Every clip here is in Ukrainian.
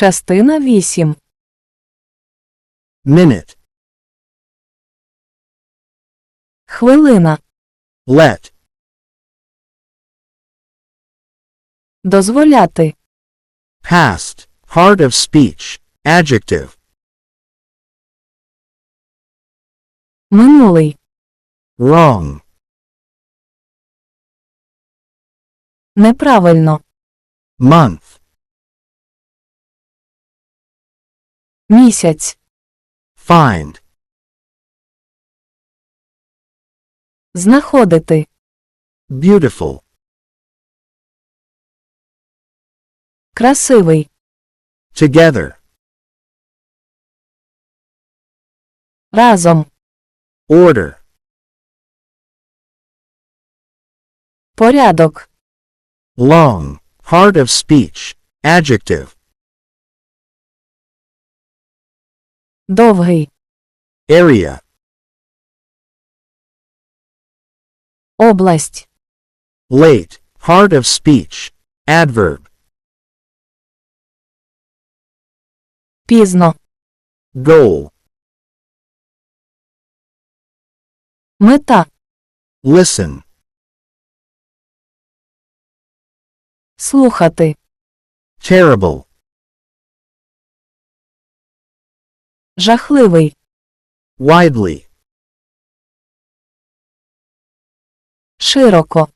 Частина 8. minute, Хвилина. let, Дозволяти. past, hard of speech, adjective, Минулий. wrong, Неправильно. month, Місяць. find, Знаходити. beautiful, Красивий. together, Разом. order, Порядок. long, hard of speech, adjective, Довгий. area, Область. late, hard of speech, adverb, Пізно. goal, Мета. listen, Слухати. terrible, Жахливий. widely, Широко.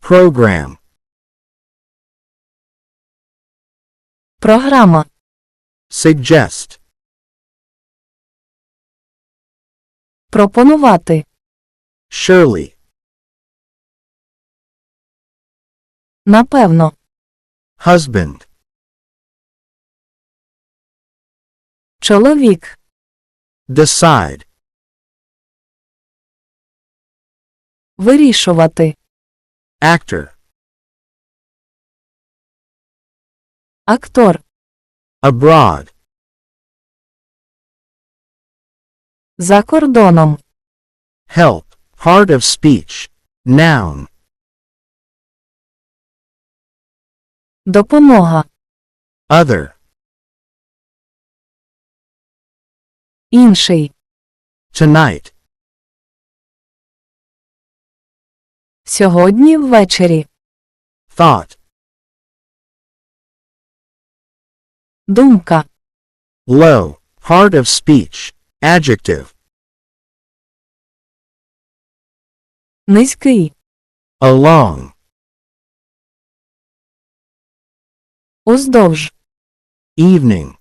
program, Програма. suggest, Пропонувати. surely, Напевно. husband, Чоловік. decide, Вирішувати. actor, Актор. abroad, За кордоном. help, hard of speech, noun, Допомога. other, Інший. tonight, Сьогодні ввечері. thought, Думка. low, hard of speech, adjective, Низький. along, Уздовж. evening,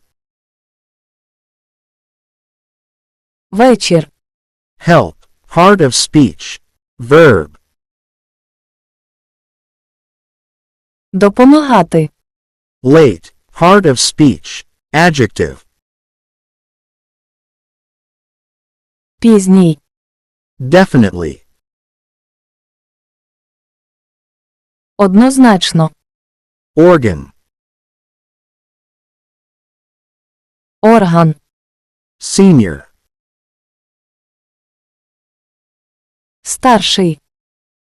Вечір. help, hard of speech, verb, Допомагати. late, hard of speech, adjective, Пізній. definitely, Однозначно. organ, Орган. senior, Старший.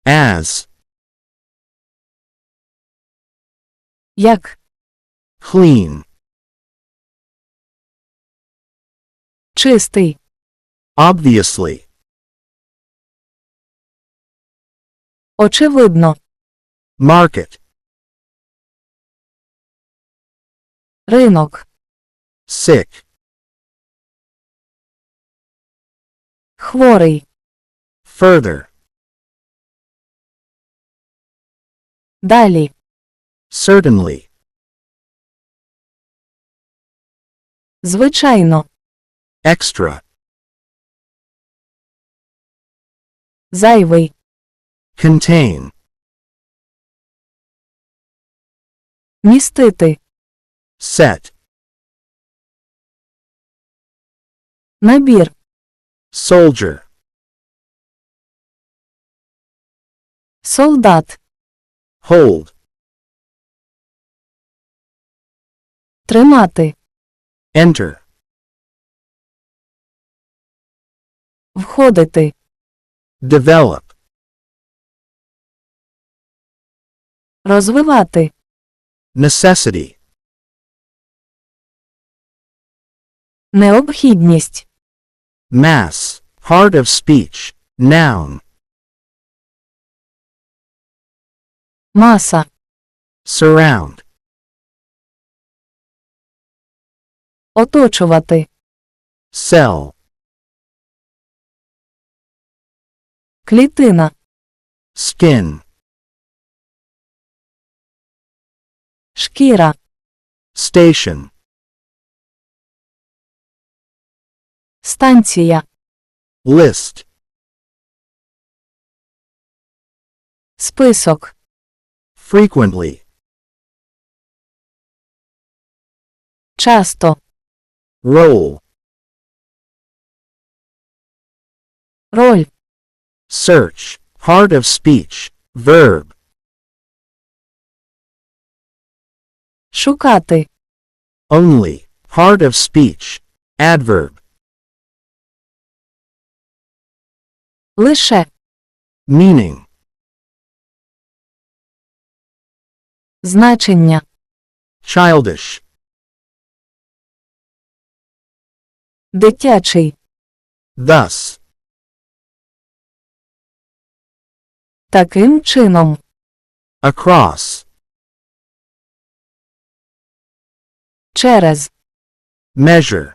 as, Як. clean, Чистий. obviously, Очевидно. market, Ринок. sick, Хворий. further, Далі. certainly, Звичайно. extra, Зайвий. contain, Містити. set, Набір. soldier, Солдат. hold, Тримати. enter, Входити. develop, Розвивати. necessity, Необхідність. Mass. Heart of speech. Noun. Маса. Surround. Оточувати. Cell. Клітина. Skin. Шкіра. Station. Станція. List. Список. Frequently. Часто. Role. Роль. Search. Heart of speech. Verb. Шукати. Only. Heart of speech. Adverb. Лише. Meaning. Значення. Childish. Дитячий. Thus. Таким чином. Across. Через. Measure.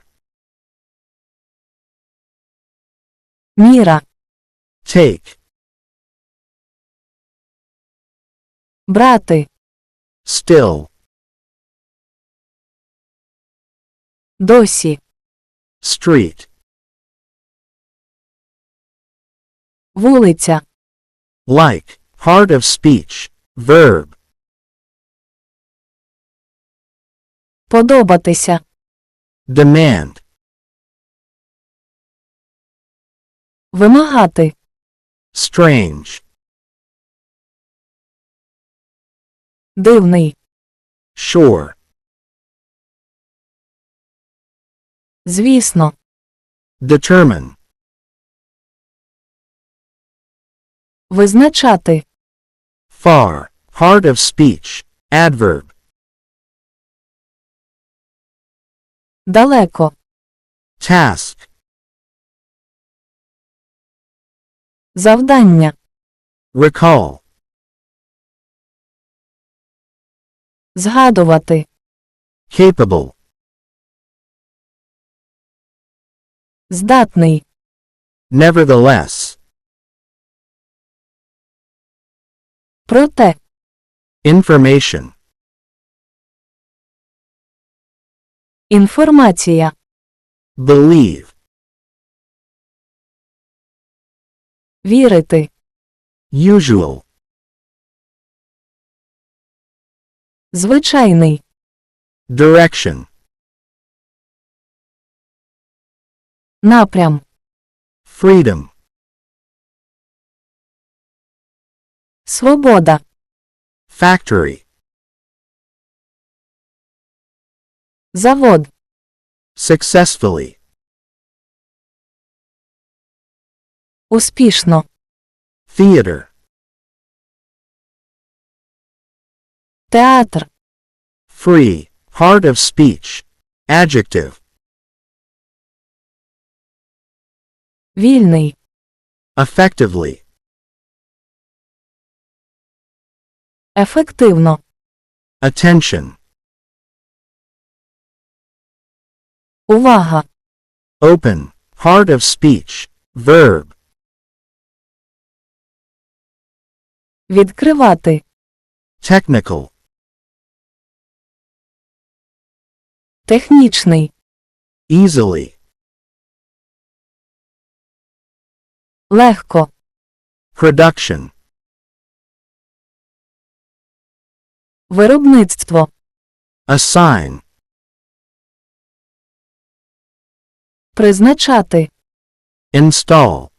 Міра. Take. Брати. Still. Досі. Street. Вулиця. Like. Heart of speech. Verb. Подобатися. Demand. Вимагати. Strange. Дивний. Sure. Звісно. Determine. Визначати. Far. Heart of speech. Adverb. Далеко. Task. Завдання. Recall. Згадувати. Capable. Здатний. Nevertheless. Проте. Information. Інформація. Believe. Вірити. Usual. Звичайний. Direction. Напрям. Freedom. Свобода. Factory. Завод. Successfully. Успішно. Theater. Театр. Free. Heart of speech. Adjective. Вільний. Effectively. Ефективно. Attention. Увага. Open. Heart of speech. Verb. Відкривати. Technical. Технічний. Easily. Легко. Production. Виробництво. Assign. Призначати. Install.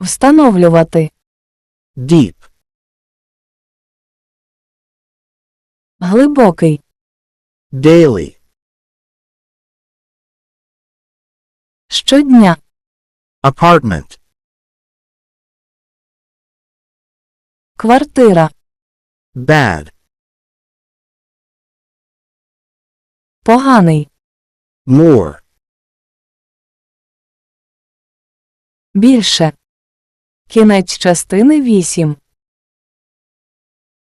Встановлювати. Deep. Глибокий. Daily. Щодня. Apartment. Квартира. Bad. Поганий. more, Більше. Кінець частини 8.